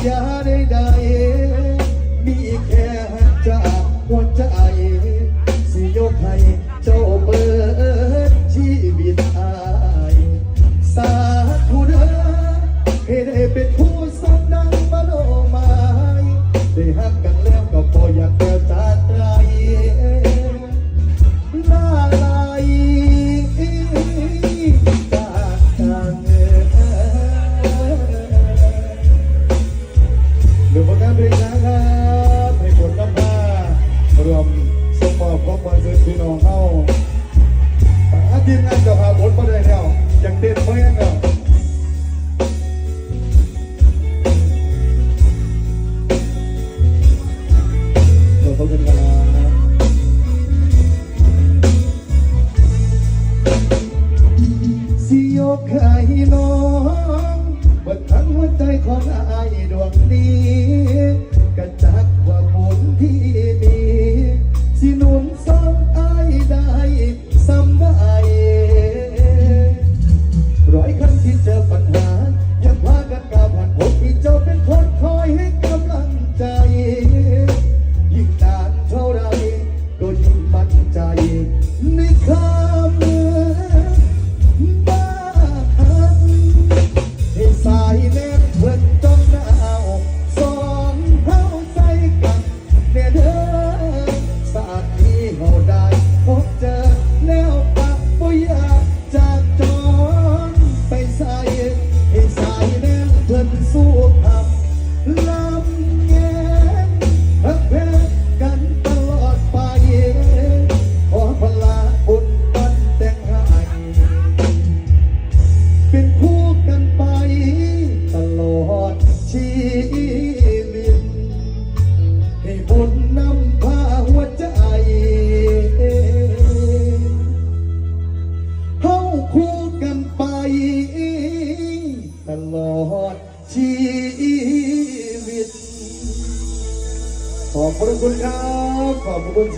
Yeah, they มงานกัพาบดมาได้แล้วอยากเต้นเพลงอบคุยให้น้องบนทั้งหัวใจของอายดวงนี้ เราได้พบเจอ ขอบคุณครับ ขอบคุณ